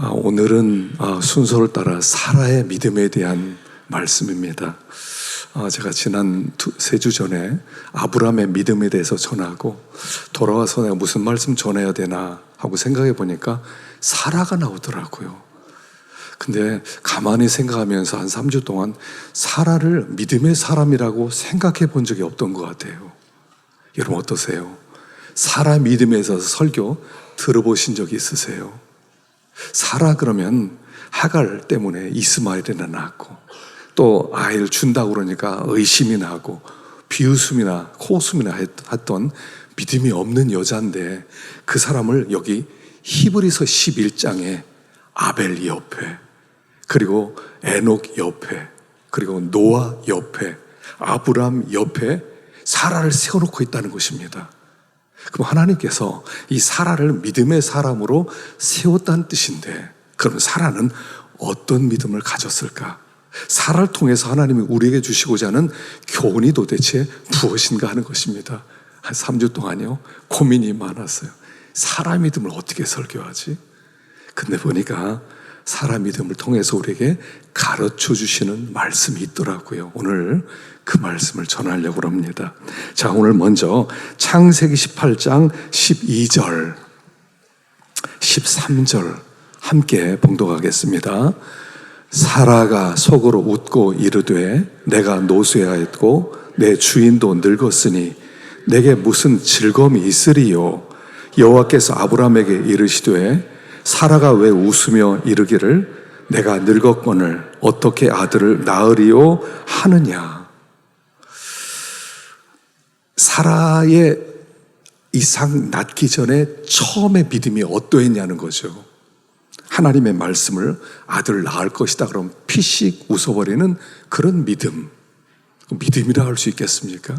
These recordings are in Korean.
아, 오늘은 아, 순서를 따라 사라의 믿음에 대한 말씀입니다. 아, 제가 지난 세 주 전에 아브라함의 믿음에 대해서 전하고 돌아와서 내가 무슨 말씀 전해야 되나 하고 생각해 보니까 사라가 나오더라고요. 근데 가만히 생각하면서 한 3주 동안 사라를 믿음의 사람이라고 생각해 본 적이 없던 것 같아요. 여러분 어떠세요? 사라 믿음에 서 설교 들어보신 적이 있으세요? 사라 그러면 하갈 때문에 이스마엘이나 낳았고 또 아이를 준다고 그러니까 의심이 나고 비웃음이나 코웃음이나 했던 믿음이 없는 여자인데 그 사람을 여기 히브리서 11장에 아벨 옆에 그리고 에녹 옆에 그리고 노아 옆에 아브람 옆에 사라를 세워놓고 있다는 것입니다. 그럼 하나님께서 이 사라를 믿음의 사람으로 세웠다는 뜻인데, 그러면 사라는 어떤 믿음을 가졌을까? 사라를 통해서 하나님이 우리에게 주시고자 하는 교훈이 도대체 무엇인가 하는 것입니다. 한 3주 동안요, 고민이 많았어요. 사라 믿음을 어떻게 설교하지? 근데 보니까 사람 믿음을 통해서 우리에게 가르쳐 주시는 말씀이 있더라고요. 오늘 그 말씀을 전하려고 합니다. 자, 오늘 먼저 창세기 18장 12절, 13절 함께 봉독하겠습니다. 사라가 속으로 웃고 이르되 내가 노쇠하였고 내 주인도 늙었으니 내게 무슨 즐거움이 있으리요 여호와께서 아브라함에게 이르시되 사라가 왜 웃으며 이르기를 내가 늙었건을 어떻게 아들을 낳으리요 하느냐. 사라의 이상 낳기 전에 처음에 믿음이 어떠했냐는 거죠. 하나님의 말씀을 아들 낳을 것이다. 그럼 피식 웃어버리는 그런 믿음. 믿음이라 할 수 있겠습니까?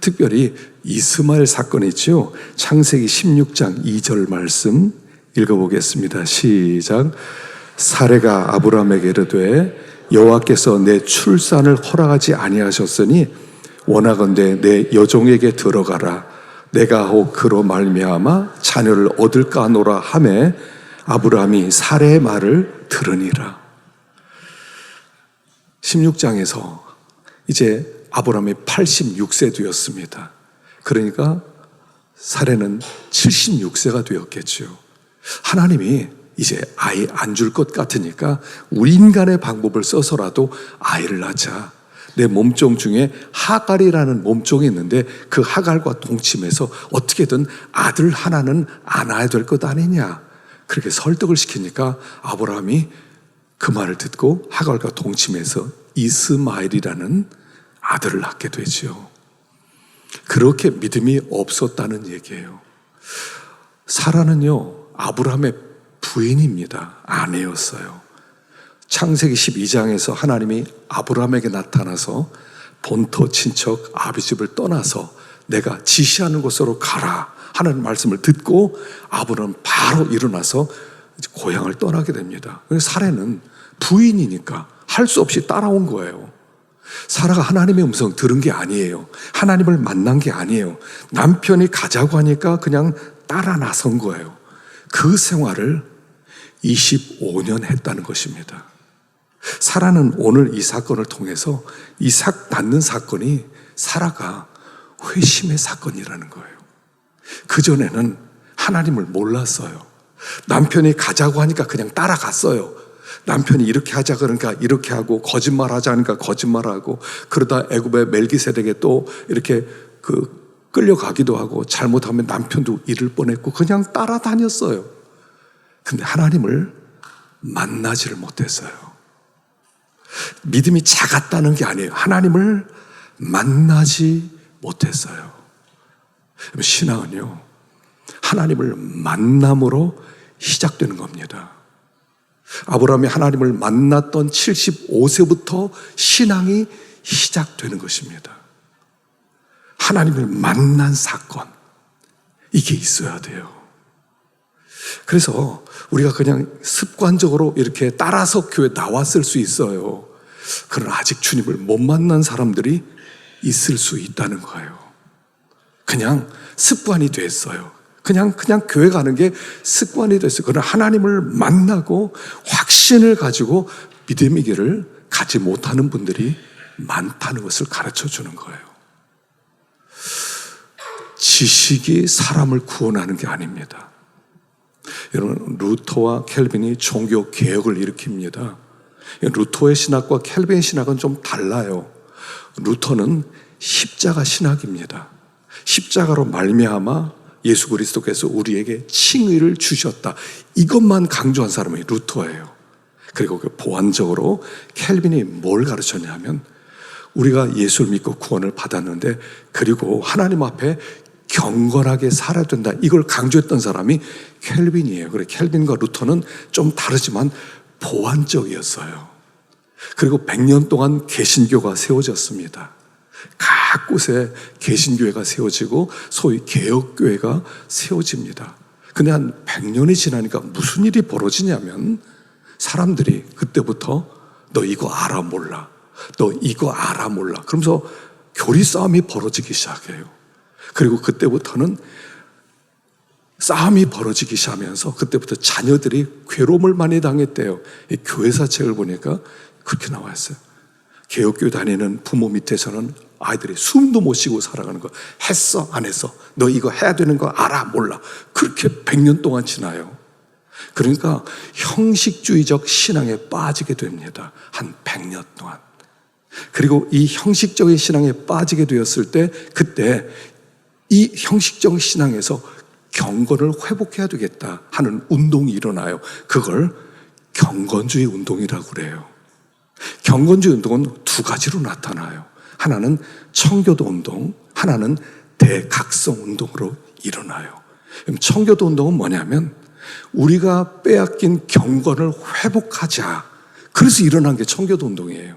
특별히 이스마엘 사건 있죠. 창세기 16장 2절 말씀. 읽어보겠습니다. 시작. 사례가 아브라함에게 이르되 여호와께서 내 출산을 허락하지 아니하셨으니 원하건대 내 여종에게 들어가라. 내가 혹 그로 말미암아 자녀를 얻을까 하노라 하매 아브라함이 사례의 말을 들으니라. 16장에서 이제 아브라함이 86세 되었습니다. 그러니까 사례는 76세가 되었겠죠. 하나님이 이제 아이 안 줄 것 같으니까 우리 인간의 방법을 써서라도 아이를 낳자. 내 몸종 중에 하갈이라는 몸종이 있는데 그 하갈과 동침해서 어떻게든 아들 하나는 안아야 될 것 아니냐. 그렇게 설득을 시키니까 아브라함이 그 말을 듣고 하갈과 동침해서 이스마엘이라는 아들을 낳게 되지요. 그렇게 믿음이 없었다는 얘기예요. 사라는요, 아브라함의 부인입니다. 아내였어요. 창세기 12장에서 하나님이 아브라함에게 나타나서 본토 친척 아비집을 떠나서 내가 지시하는 곳으로 가라 하는 말씀을 듣고 아브라함 바로 일어나서 고향을 떠나게 됩니다. 사례는 부인이니까 할 수 없이 따라온 거예요. 사라가 하나님의 음성 들은 게 아니에요. 하나님을 만난 게 아니에요. 남편이 가자고 하니까 그냥 따라 나선 거예요. 그 생활을 25년 했다는 것입니다. 사라는 오늘 이 사건을 통해서 이삭 낳는 사건이 사라가 회심의 사건이라는 거예요. 그전에는 하나님을 몰랐어요. 남편이 가자고 하니까 그냥 따라갔어요. 남편이 이렇게 하자 그러니까 이렇게 하고 거짓말 하자 하니까 거짓말하고 그러다 애굽의 멜기세덱에 또 이렇게 그 끌려가기도 하고 잘못하면 남편도 잃을 뻔했고 그냥 따라다녔어요. 근데 하나님을 만나지를 못했어요. 믿음이 작았다는 게 아니에요. 하나님을 만나지 못했어요. 신앙은요, 하나님을 만남으로 시작되는 겁니다. 아브라함이 하나님을 만났던 75세부터 신앙이 시작되는 것입니다. 하나님을 만난 사건. 이게 있어야 돼요. 그래서 우리가 그냥 습관적으로 이렇게 따라서 교회 나왔을 수 있어요. 그러나 아직 주님을 못 만난 사람들이 있을 수 있다는 거예요. 그냥 습관이 됐어요. 그냥 그냥 교회 가는 게 습관이 됐어요. 그러나 하나님을 만나고 확신을 가지고 믿음의 길을 가지 못하는 분들이 많다는 것을 가르쳐 주는 거예요. 지식이 사람을 구원하는 게 아닙니다. 여러분, 루터와 켈빈이 종교 개혁을 일으킵니다. 루터의 신학과 켈빈의 신학은 좀 달라요. 루터는 십자가 신학입니다. 십자가로 말미암아 예수 그리스도께서 우리에게 칭의를 주셨다. 이것만 강조한 사람이 루터예요. 그리고 그 보완적으로 켈빈이 뭘 가르쳤냐면 우리가 예수를 믿고 구원을 받았는데 그리고 하나님 앞에 경건하게 살아야 된다. 이걸 강조했던 사람이 켈빈이에요. 그래 켈빈과 루터는 좀 다르지만 보완적이었어요. 그리고 100년 동안 개신교가 세워졌습니다. 각 곳에 개신교회가 세워지고 소위 개혁교회가 세워집니다. 근데 한 100년이 지나니까 무슨 일이 벌어지냐면 사람들이 그때부터 너 이거 알아 몰라. 너 이거 알아 몰라. 그러면서 교리 싸움이 벌어지기 시작해요. 그리고 그때부터는 싸움이 벌어지기 시작하면서 그때부터 자녀들이 괴로움을 많이 당했대요. 이 교회사 책을 보니까 그렇게 나와 있어요. 개혁교 다니는 부모 밑에서는 아이들이 숨도 못 쉬고 살아가는 거 했어 안 했어 너 이거 해야 되는 거 알아 몰라 그렇게 100년 동안 지나요. 그러니까 형식주의적 신앙에 빠지게 됩니다. 한 100년 동안. 그리고 이 형식적인 신앙에 빠지게 되었을 때 그때 이 형식적 신앙에서 경건을 회복해야 되겠다 하는 운동이 일어나요. 그걸 경건주의 운동이라고 그래요. 경건주의 운동은 두 가지로 나타나요. 하나는 청교도 운동, 하나는 대각성 운동으로 일어나요. 청교도 운동은 뭐냐면 우리가 빼앗긴 경건을 회복하자. 그래서 일어난 게 청교도 운동이에요.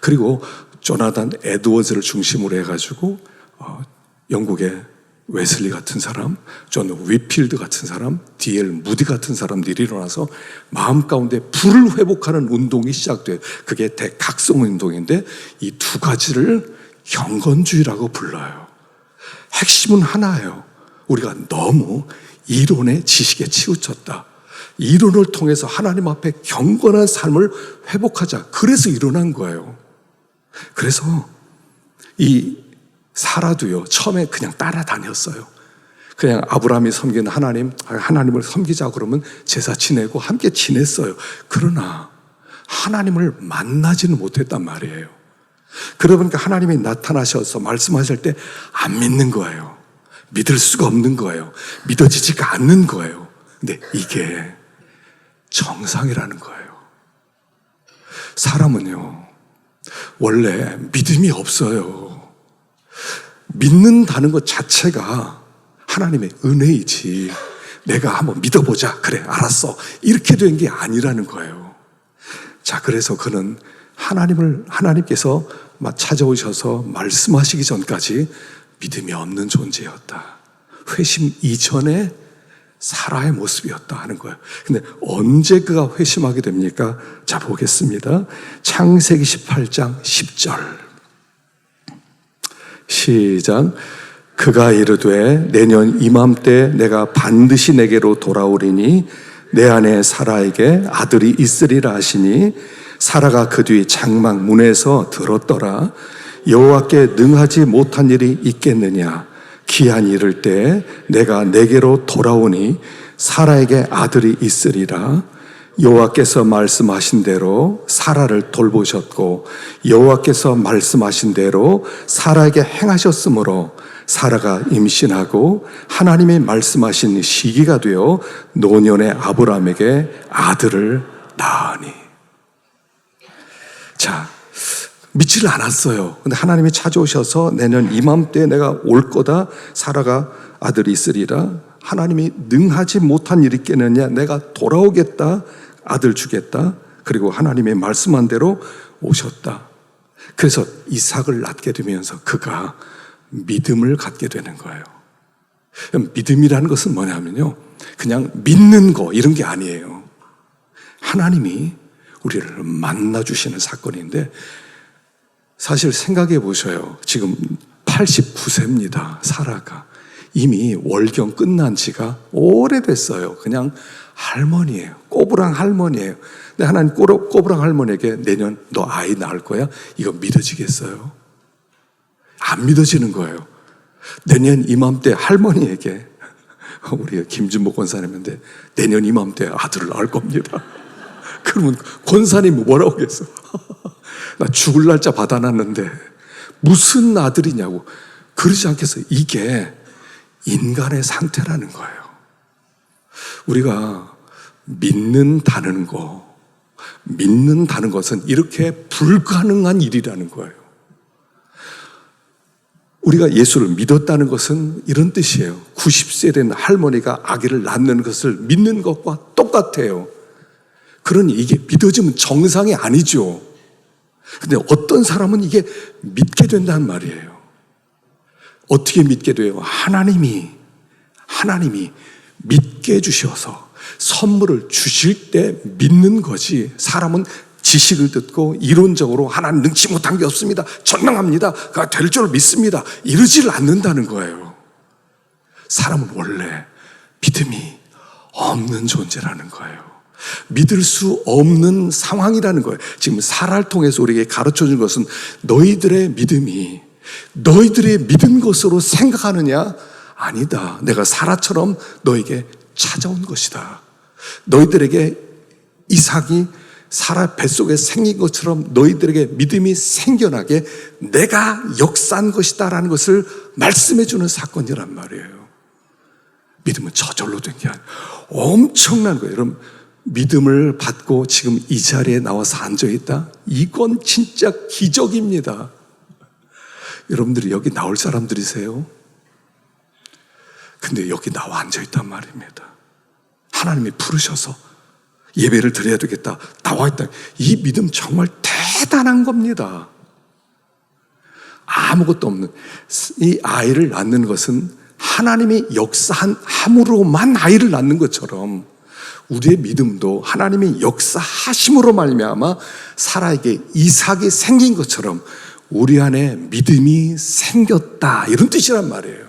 그리고 조나단 에드워즈를 중심으로 해가지고 어, 영국의 웨슬리 같은 사람, 존 위필드 같은 사람, 디엘 무디 같은 사람들이 일어나서 마음 가운데 불을 회복하는 운동이 시작돼요. 그게 대각성 운동인데 이 두 가지를 경건주의라고 불러요. 핵심은 하나예요. 우리가 너무 이론의 지식에 치우쳤다. 이론을 통해서 하나님 앞에 경건한 삶을 회복하자. 그래서 일어난 거예요. 그래서 이 사라도요, 처음에 그냥 따라다녔어요. 그냥 아브라함이 섬기는 하나님, 하나님을 섬기자 그러면 제사 지내고 함께 지냈어요. 그러나 하나님을 만나지는 못했단 말이에요. 그러다 보니까 하나님이 나타나셔서 말씀하실 때 안 믿는 거예요. 믿을 수가 없는 거예요. 믿어지지가 않는 거예요. 근데 이게 정상이라는 거예요. 사람은요, 원래 믿음이 없어요. 믿는다는 것 자체가 하나님의 은혜이지. 내가 한번 믿어보자. 그래, 알았어. 이렇게 된 게 아니라는 거예요. 자, 그래서 그는 하나님을, 하나님께서 찾아오셔서 말씀하시기 전까지 믿음이 없는 존재였다. 회심 이전에 사라의 모습이었다 하는 거예요. 근데 언제 그가 회심하게 됩니까? 자, 보겠습니다. 창세기 18장 10절. 시작. 그가 이르되 내년 이맘때 내가 반드시 내게로 돌아오리니 내 안에 사라에게 아들이 있으리라 하시니 사라가 그 뒤 장막 문에서 들었더라. 여호와께 능하지 못한 일이 있겠느냐? 기한 이를 때 내가 내게로 돌아오니 사라에게 아들이 있으리라 여호와께서 말씀하신 대로 사라를 돌보셨고 여호와께서 말씀하신 대로 사라에게 행하셨으므로 사라가 임신하고 하나님이 말씀하신 시기가 되어 노년의 아브라함에게 아들을 낳으니 자 믿지를 않았어요. 근데 하나님이 찾아오셔서 내년 이맘때 내가 올 거다. 사라가 아들이 있으리라. 하나님이 능하지 못한 일이 있겠느냐. 내가 돌아오겠다. 아들 주겠다. 그리고 하나님의 말씀한 대로 오셨다. 그래서 이삭을 낳게 되면서 그가 믿음을 갖게 되는 거예요. 믿음이라는 것은 뭐냐면요. 그냥 믿는 거 이런 게 아니에요. 하나님이 우리를 만나주시는 사건인데 사실 생각해 보셔요. 지금 89세입니다. 사라가. 이미 월경 끝난 지가 오래됐어요. 그냥 할머니예요. 꼬부랑 할머니예요. 근데 하나님 꼬부- 꼬부랑 할머니에게 내년 너 아이 낳을 거야? 이거 믿어지겠어요? 안 믿어지는 거예요. 내년 이맘때 할머니에게 우리 김준모 권사님인데 내년 이맘때 아들을 낳을 겁니다. 그러면 권사님이 뭐라고 하겠어? 나 죽을 날짜 받아놨는데 무슨 아들이냐고 그러지 않겠어요. 이게 인간의 상태라는 거예요. 우리가 믿는다는 거, 믿는다는 것은 이렇게 불가능한 일이라는 거예요. 우리가 예수를 믿었다는 것은 이런 뜻이에요. 90세 된 할머니가 아기를 낳는 것을 믿는 것과 똑같아요. 그러니 이게 믿어지면 정상이 아니죠. 근데 어떤 사람은 이게 믿게 된다는 말이에요. 어떻게 믿게 돼요? 하나님이, 하나님이 믿게 해주셔서 선물을 주실 때 믿는 거지. 사람은 지식을 듣고 이론적으로 하나님 능치 못한 게 없습니다. 전능합니다. 그가 될 줄 믿습니다. 이러지를 않는다는 거예요. 사람은 원래 믿음이 없는 존재라는 거예요. 믿을 수 없는 상황이라는 거예요. 지금 사라를 통해서 우리에게 가르쳐 준 것은 너희들의 믿음이 너희들의 믿은 것으로 생각하느냐? 아니다. 내가 사라처럼 너에게 찾아온 것이다. 너희들에게 이삭이 사라 뱃속에 생긴 것처럼 너희들에게 믿음이 생겨나게 내가 역사한 것이다라는 것을 말씀해 주는 사건이란 말이에요. 믿음은 저절로 된 게 아니에요. 엄청난 거예요. 여러분, 믿음을 받고 지금 이 자리에 나와서 앉아 있다? 이건 진짜 기적입니다. 여러분들이 여기 나올 사람들이세요? 근데 여기 나와 앉아 있단 말입니다. 하나님이 부르셔서 예배를 드려야 되겠다. 나와 있다. 이 믿음 정말 대단한 겁니다. 아무것도 없는 이 아이를 낳는 것은 하나님이 역사한 함으로만 아이를 낳는 것처럼 우리의 믿음도 하나님이 역사하심으로 말미암아 사라에게 이삭이 생긴 것처럼 우리 안에 믿음이 생겼다 이런 뜻이란 말이에요.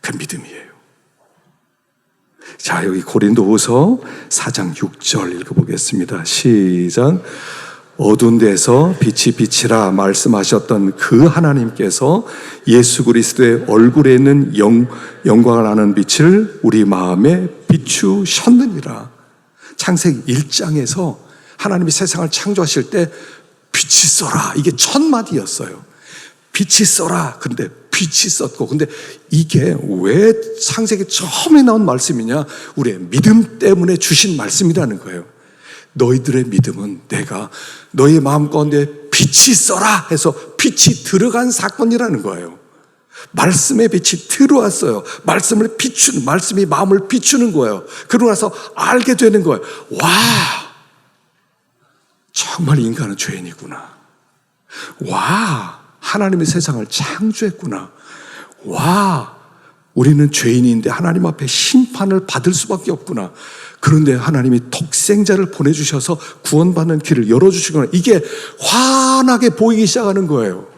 그 믿음이에요. 자, 여기 고린도후서 4장 6절 읽어보겠습니다. 시작. 어두운 데서 빛이 빛이라 말씀하셨던 그 하나님께서 예수 그리스도의 얼굴에 있는 영, 영광을 아는 빛을 우리 마음에 비추셨느니라. 창세기 1장에서 하나님이 세상을 창조하실 때 빛이 써라. 이게 첫 마디였어요. 빛이 써라. 근데 빛이 썼고. 근데 이게 왜 창세기 처음에 나온 말씀이냐? 우리의 믿음 때문에 주신 말씀이라는 거예요. 너희들의 믿음은 내가 너희 마음 가운데 빛이 써라 해서 빛이 들어간 사건이라는 거예요. 말씀의 빛이 들어왔어요. 말씀을 비추는, 말씀이 마음을 비추는 거예요. 그러고 나서 알게 되는 거예요. 와! 정말 인간은 죄인이구나. 와! 하나님이 세상을 창조했구나. 와! 우리는 죄인인데 하나님 앞에 심판을 받을 수밖에 없구나. 그런데 하나님이 독생자를 보내주셔서 구원받는 길을 열어주시거나 이게 환하게 보이기 시작하는 거예요.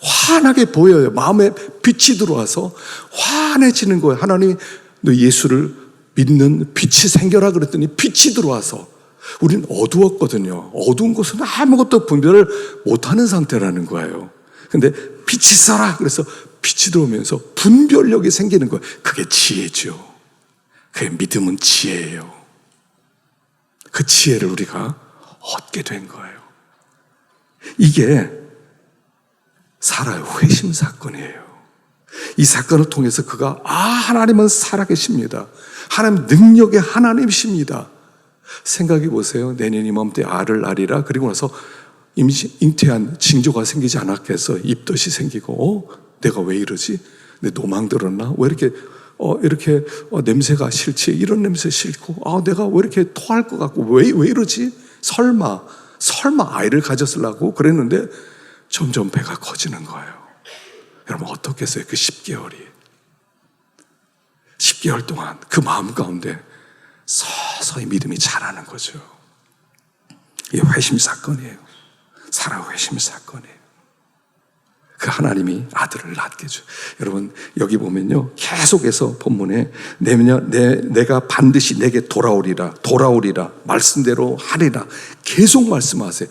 환하게 보여요. 마음에 빛이 들어와서 환해지는 거예요. 하나님이 너 예수를 믿는 빛이 생겨라 그랬더니 빛이 들어와서 우리는 어두웠거든요. 어두운 것은 아무것도 분별을 못하는 상태라는 거예요. 근데 빛이 써라. 그래서 빛이 들어오면서 분별력이 생기는 거예요. 그게 지혜죠. 그게 믿음은 지혜예요. 그 지혜를 우리가 얻게 된 거예요. 이게 사라의 회심 사건이에요. 이 사건을 통해서 그가 아 하나님은 살아계십니다. 하나님 능력의 하나님이십니다. 생각해 보세요. 내년 이맘때 알을 낳으리라. 그리고 나서 임시, 잉태한 징조가 생기지 않았겠어. 입덧이 생기고, 어? 내가 왜 이러지? 내 노망 들었나? 왜 이렇게, 어, 이렇게, 어, 냄새가 싫지? 이런 냄새 싫고, 아, 내가 왜 이렇게 토할 것 같고, 왜, 왜 이러지? 설마, 설마 아이를 가졌으려고 그랬는데, 점점 배가 커지는 거예요. 여러분, 어떻겠어요? 그 10개월이. 10개월 동안 그 마음 가운데 서 서히 믿음이 자라는 거죠. 이게 회심 사건이에요. 사라 회심 사건이에요. 그 하나님이 아들을 낳게 줘. 여러분 여기 보면요 계속해서 본문에 내며 내 내가 반드시 내게 돌아오리라 돌아오리라 말씀대로 하리라 계속 말씀하세요.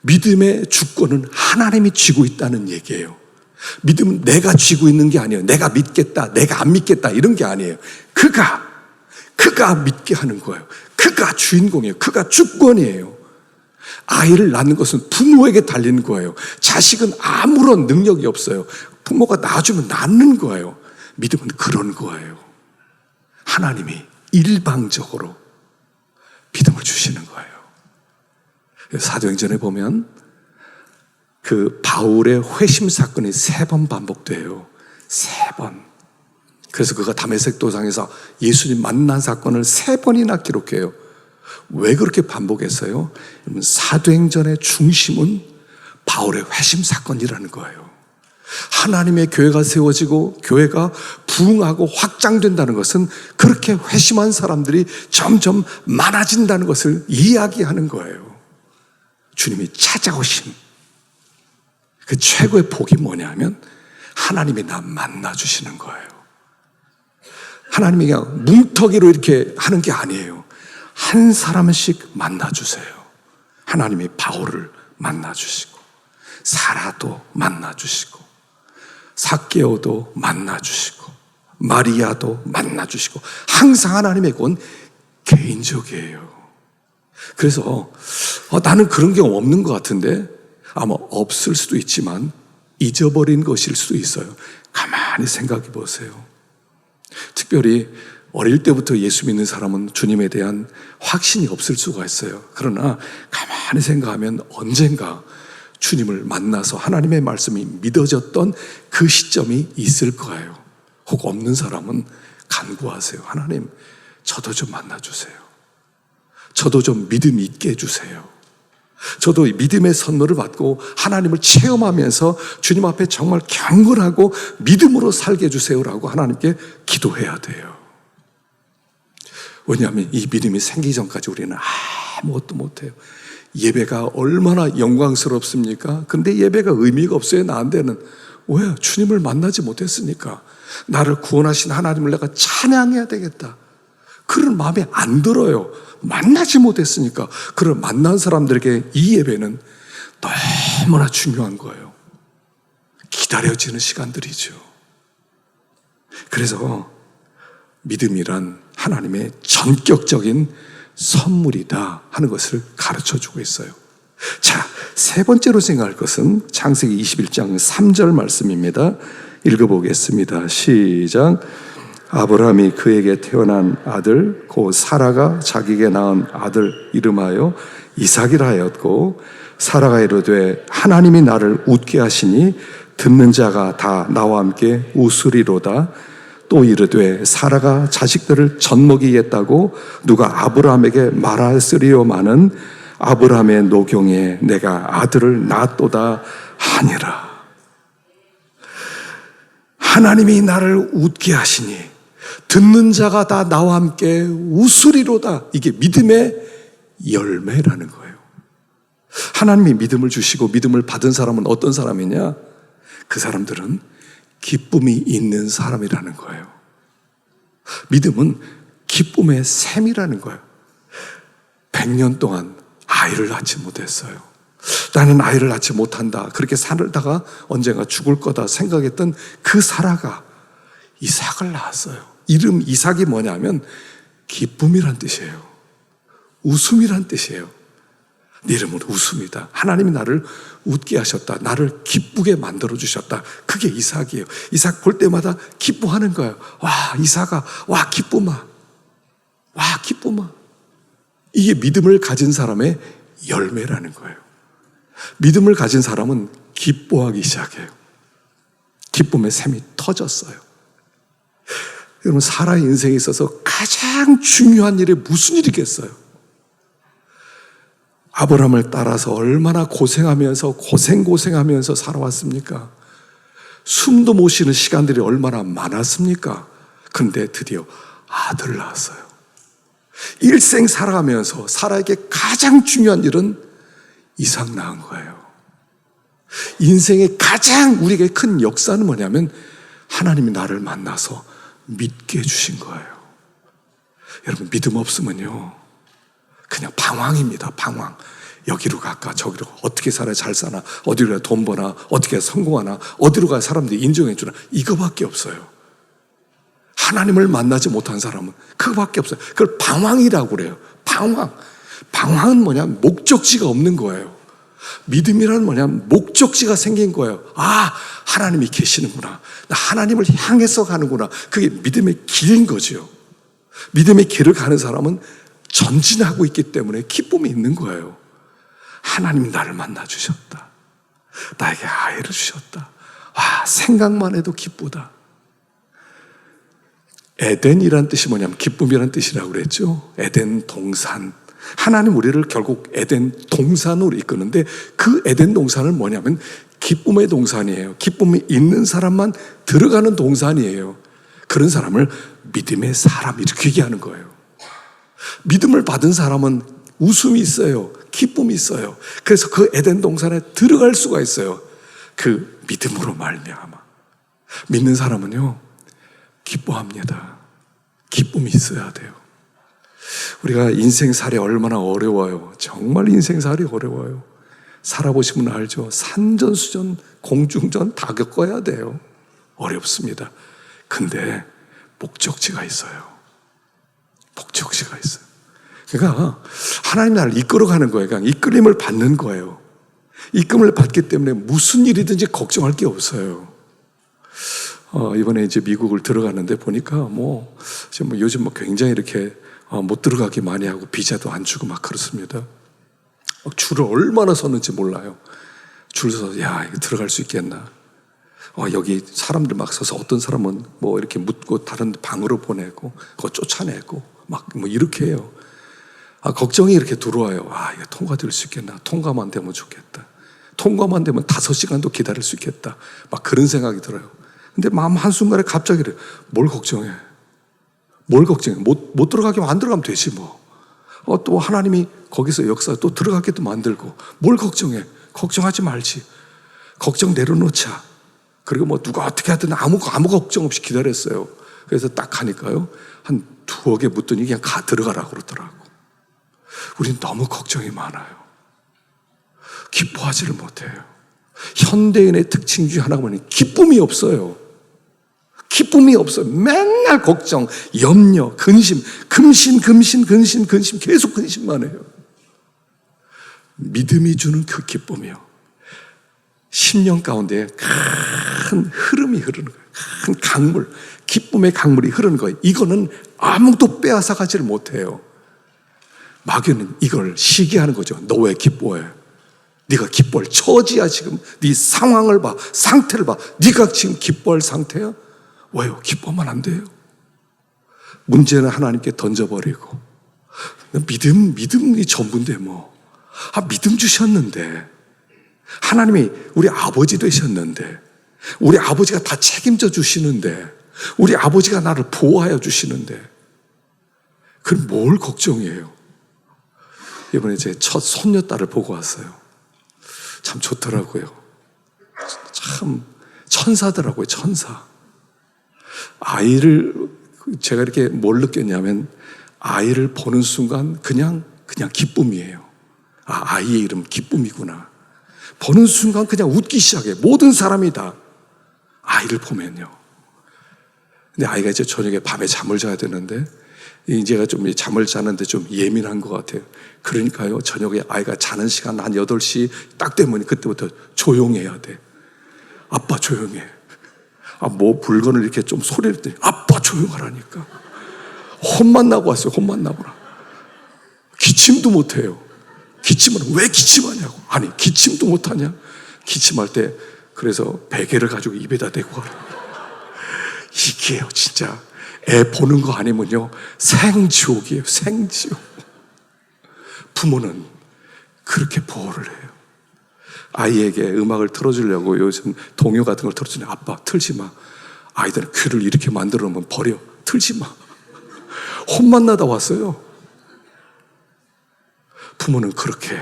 믿음의 주권은 하나님이 쥐고 있다는 얘기예요. 믿음은 내가 쥐고 있는 게 아니에요. 내가 믿겠다, 내가 안 믿겠다 이런 게 아니에요. 그가 그가 믿게 하는 거예요. 그가 주인공이에요. 그가 주권이에요. 아이를 낳는 것은 부모에게 달리는 거예요. 자식은 아무런 능력이 없어요. 부모가 낳아주면 낳는 거예요. 믿음은 그런 거예요. 하나님이 일방적으로 믿음을 주시는 거예요. 사도행전에 보면 그 바울의 회심 사건이 세 번 반복돼요. 세 번. 그래서 그가 담에색 도상에서 예수님 만난 사건을 세 번이나 기록해요. 왜 그렇게 반복했어요? 사도행전의 중심은 바울의 회심 사건이라는 거예요. 하나님의 교회가 세워지고 교회가 부흥하고 확장된다는 것은 그렇게 회심한 사람들이 점점 많아진다는 것을 이야기하는 거예요. 주님이 찾아오심. 그 최고의 복이 뭐냐면 하나님이 나 만나 주시는 거예요. 하나님이 그냥 뭉터기로 이렇게 하는 게 아니에요. 한 사람씩 만나주세요. 하나님이 바울을 만나주시고, 사라도 만나주시고, 사케오도 만나주시고, 마리아도 만나주시고, 항상 하나님의 건 개인적이에요. 그래서 어, 나는 그런 경우 없는 것 같은데 아마 없을 수도 있지만 잊어버린 것일 수도 있어요. 가만히 생각해 보세요. 특별히 어릴 때부터 예수 믿는 사람은 주님에 대한 확신이 없을 수가 있어요. 그러나 가만히 생각하면 언젠가 주님을 만나서 하나님의 말씀이 믿어졌던 그 시점이 있을 거예요. 혹 없는 사람은 간구하세요. 하나님, 저도 좀 만나주세요. 저도 좀 믿음 있게 해주세요. 저도 믿음의 선물을 받고 하나님을 체험하면서 주님 앞에 정말 경건하고 믿음으로 살게 해주세요라고 하나님께 기도해야 돼요. 왜냐하면 이 믿음이 생기기 전까지 우리는 아무것도 못해요. 예배가 얼마나 영광스럽습니까? 근데 예배가 의미가 없어요, 나한테는. 왜? 주님을 만나지 못했으니까. 나를 구원하신 하나님을 내가 찬양해야 되겠다. 그런 마음이 안 들어요. 만나지 못했으니까. 그런 만난 사람들에게 이 예배는 너무나 중요한 거예요. 기다려지는 시간들이죠. 그래서 믿음이란 하나님의 전격적인 선물이다 하는 것을 가르쳐 주고 있어요. 자, 세 번째로 생각할 것은 창세기 21장 3절 말씀입니다. 읽어보겠습니다. 시작. 아브라함이 그에게 태어난 아들 곧 사라가 자기에게 낳은 아들 이름하여 이삭이라 하였고 사라가 이르되 하나님이 나를 웃게 하시니 듣는 자가 다 나와 함께 웃으리로다. 또 이르되 사라가 자식들을 젖먹이겠다고 누가 아브라함에게 말하으리요마는 아브라함의 노경에 내가 아들을 낳았도다 하니라. 하나님이 나를 웃게 하시니 듣는 자가 다 나와 함께 웃으리로다. 이게 믿음의 열매라는 거예요. 하나님이 믿음을 주시고 믿음을 받은 사람은 어떤 사람이냐? 그 사람들은 기쁨이 있는 사람이라는 거예요. 믿음은 기쁨의 샘이라는 거예요. 100년 동안 아이를 낳지 못했어요. 나는 아이를 낳지 못한다. 그렇게 살다가 언젠가 죽을 거다 생각했던 그 사라가 이삭을 낳았어요. 이름 이삭이 뭐냐면 기쁨이란 뜻이에요. 웃음이란 뜻이에요. 내 이름은 웃음이다. 하나님이 나를 웃게 하셨다. 나를 기쁘게 만들어 주셨다. 그게 이삭이에요. 이삭 볼 때마다 기뻐하는 거예요. 와, 이삭아, 와, 기쁨아. 와, 기쁨아. 이게 믿음을 가진 사람의 열매라는 거예요. 믿음을 가진 사람은 기뻐하기 시작해요. 기쁨의 샘이 터졌어요. 여러분, 사라의 인생에 있어서 가장 중요한 일이 무슨 일이겠어요? 아브라함을 따라서 얼마나 고생하면서 고생고생하면서 살아왔습니까? 숨도 못 쉬는 시간들이 얼마나 많았습니까? 근데 드디어 아들 낳았어요. 일생 살아가면서 사라에게 가장 중요한 일은 이삭 낳은 거예요. 인생의 가장 우리에게 큰 역사는 뭐냐면 하나님이 나를 만나서 믿게 해주신 거예요. 여러분, 믿음 없으면요. 그냥 방황입니다, 방황. 여기로 갈까, 저기로 가. 어떻게 살아야 잘 사나, 어디로 가야 돈 버나, 어떻게 성공하나, 어디로 가야 사람들이 인정해주나, 이거밖에 없어요. 하나님을 만나지 못한 사람은 그거밖에 없어요. 그걸 방황이라고 그래요. 방황. 방황은 뭐냐? 목적지가 없는 거예요. 믿음이란 뭐냐면 목적지가 생긴 거예요. 아, 하나님이 계시는구나. 나 하나님을 향해서 가는구나. 그게 믿음의 길인 거죠. 믿음의 길을 가는 사람은 전진하고 있기 때문에 기쁨이 있는 거예요. 하나님이 나를 만나 주셨다. 나에게 아이를 주셨다. 와, 생각만 해도 기쁘다. 에덴이란 뜻이 뭐냐면 기쁨이란 뜻이라고 그랬죠. 에덴 동산. 하나님 우리를 결국 에덴 동산으로 이끄는데 그 에덴 동산은 뭐냐면 기쁨의 동산이에요. 기쁨이 있는 사람만 들어가는 동산이에요. 그런 사람을 믿음의 사람 이렇게 얘기하는 거예요. 믿음을 받은 사람은 웃음이 있어요. 기쁨이 있어요. 그래서 그 에덴 동산에 들어갈 수가 있어요. 그 믿음으로 말미암아. 믿는 사람은요. 기뻐합니다. 기쁨이 있어야 돼요. 우리가 인생살이 얼마나 어려워요. 정말 인생살이 어려워요. 살아보시면 알죠. 산전수전, 공중전 다 겪어야 돼요. 어렵습니다. 근데 목적지가 있어요. 목적지가 있어요. 그러니까 하나님 나를 이끌어가는 거예요. 그냥 이끌림을 받는 거예요. 이끌림을 받기 때문에 무슨 일이든지 걱정할 게 없어요. 어, 이번에 이제 미국을 들어가는데 보니까 뭐, 지금 뭐 요즘 뭐 굉장히 이렇게 어, 못 들어가기 많이 하고 비자도 안 주고 막 그렇습니다. 막 줄을 얼마나 섰는지 몰라요. 줄 서서, 야, 이거 들어갈 수 있겠나. 어, 여기 사람들 막 서서 어떤 사람은 뭐 이렇게 묻고 다른 방으로 보내고, 그거 쫓아내고, 막 뭐 이렇게 해요. 아, 걱정이 이렇게 들어와요. 아, 이거 통과될 수 있겠나. 통과만 되면 좋겠다. 통과만 되면 다섯 시간도 기다릴 수 있겠다. 막 그런 생각이 들어요. 근데 마음 한순간에 갑자기. 뭘 걱정해? 뭘 걱정해? 못, 못 들어가기만 안 들어가면 되지 뭐. 어, 또 하나님이 거기서 역사 또 들어가게 또 만들고. 뭘 걱정해? 걱정하지 말지. 걱정 내려놓자. 그리고 뭐 누가 어떻게 하든 아무, 아무 걱정 없이 기다렸어요. 그래서 딱 가니까요. 한 두어 개 묻더니 그냥 가 들어가라고 그러더라고. 우린 너무 걱정이 많아요. 기뻐하지를 못해요. 현대인의 특징 중에 하나가 뭐냐면 기쁨이 없어요. 기쁨이 없어요. 맨날 걱정, 염려, 근심, 금신, 금신, 근심, 근심, 계속 근심만 해요. 믿음이 주는 그 기쁨이요. 10년 가운데 큰 흐름이 흐르는 거예요. 큰 강물, 기쁨의 강물이 흐르는 거예요. 이거는 아무도 빼앗아 가지를 못해요. 마귀는 이걸 시기하는 거죠. 너 왜 기뻐해? 네가 기뻐할 처지야 지금. 네 상황을 봐, 상태를 봐. 네가 지금 기뻐할 상태야? 왜요? 기뻐하면 안 돼요. 문제는 하나님께 던져버리고 믿음 믿음이 전부인데 뭐. 아 믿음 주셨는데 하나님이 우리 아버지 되셨는데 우리 아버지가 다 책임져 주시는데 우리 아버지가 나를 보호하여 주시는데 그럼 뭘 걱정이에요? 이번에 제 첫 손녀딸을 보고 왔어요. 참 좋더라고요. 참 천사더라고요, 천사. 아이를 제가 이렇게 뭘 느꼈냐면 아이를 보는 순간 그냥 그냥 기쁨이에요. 아, 아이의 이름 기쁨이구나. 보는 순간 그냥 웃기 시작해. 모든 사람이 다 아이를 보면요. 근데 아이가 이제 저녁에 밤에 잠을 자야 되는데 이제가 좀 잠을 자는데 좀 예민한 것 같아요. 그러니까요, 저녁에 아이가 자는 시간 한 8시 딱 되면 그때부터 조용해야 돼. 아빠 조용해. 아, 뭐 물건을 이렇게 좀 소리를 때 아빠 조용하라니까. 혼만 나고 왔어요, 혼만 나고라. 기침도 못해요. 기침은 왜 기침하냐고. 아니, 기침도 못하냐? 기침할 때 그래서 베개를 가지고 입에다 대고. 이게요, 진짜. 애 보는 거 아니면요, 생지옥이에요, 생지옥. 부모는 그렇게 보호를 해요. 아이에게 음악을 틀어주려고 요즘 동요 같은 걸 틀어주니 아빠 틀지 마. 아이들은 귀를 이렇게 만들어 놓으면 버려. 틀지 마. 혼만 나다 왔어요. 부모는 그렇게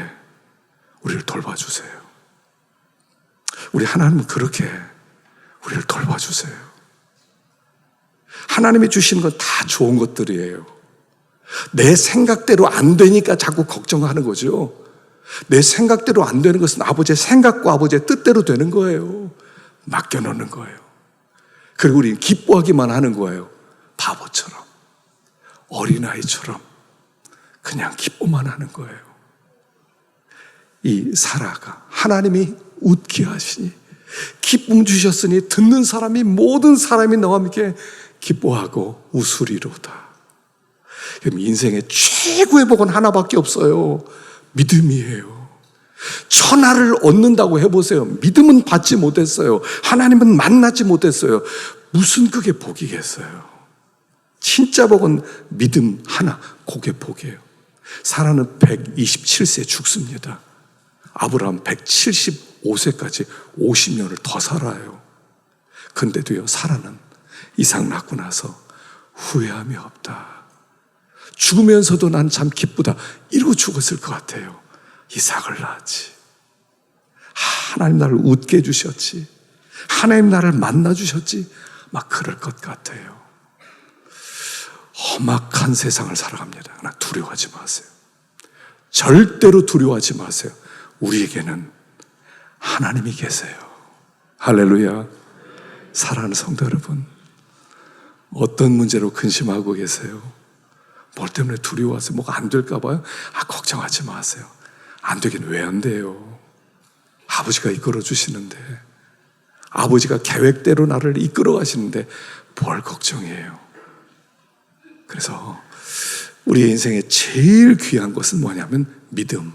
우리를 돌봐주세요. 우리 하나님은 그렇게 우리를 돌봐주세요. 하나님이 주시는 건 다 좋은 것들이에요. 내 생각대로 안 되니까 자꾸 걱정하는 거죠. 내 생각대로 안 되는 것은 아버지의 생각과 아버지의 뜻대로 되는 거예요. 맡겨놓는 거예요. 그리고 우리는 기뻐하기만 하는 거예요. 바보처럼. 어린아이처럼. 그냥 기뻐만 하는 거예요. 이 사라가 하나님이 웃게 하시니 기쁨 주셨으니 듣는 사람이 모든 사람이 너와 함께 기뻐하고 웃으리로다. 그럼 인생의 최고의 복은 하나밖에 없어요. 믿음이에요. 천하를 얻는다고 해보세요. 믿음은 받지 못했어요. 하나님은 만나지 못했어요. 무슨 그게 복이겠어요? 진짜 복은 믿음 하나, 그게 복이에요. 사라는 127세에 죽습니다. 아브라함 175세까지 50년을 더 살아요. 근데도요, 사라는 이상 낳고 나서 후회함이 없다. 죽으면서도 난 참 기쁘다. 이러고 죽었을 것 같아요. 이삭을 낳았지. 하나님 나를 웃게 해주셨지. 하나님 나를 만나주셨지. 막 그럴 것 같아요. 험악한 세상을 살아갑니다. 그러나 두려워하지 마세요. 절대로 두려워하지 마세요. 우리에게는 하나님이 계세요. 할렐루야. 사랑하는 성도 여러분. 어떤 문제로 근심하고 계세요? 뭘 때문에 두려워하세요? 뭐가 안 될까 봐요? 아, 걱정하지 마세요. 안 되긴 왜 안 돼요? 아버지가 이끌어 주시는데, 아버지가 계획대로 나를 이끌어 가시는데, 뭘 걱정이에요? 그래서, 우리의 인생에 제일 귀한 것은 뭐냐면, 믿음.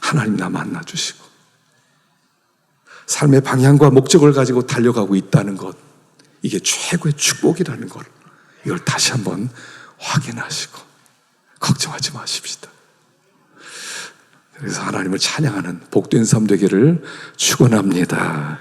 하나님 나 만나 주시고, 삶의 방향과 목적을 가지고 달려가고 있다는 것, 이게 최고의 축복이라는 걸, 이걸 다시 한번 확인하시고, 걱정하지 마십시다. 그래서 하나님을 찬양하는 복된 삶 되기를 축원합니다.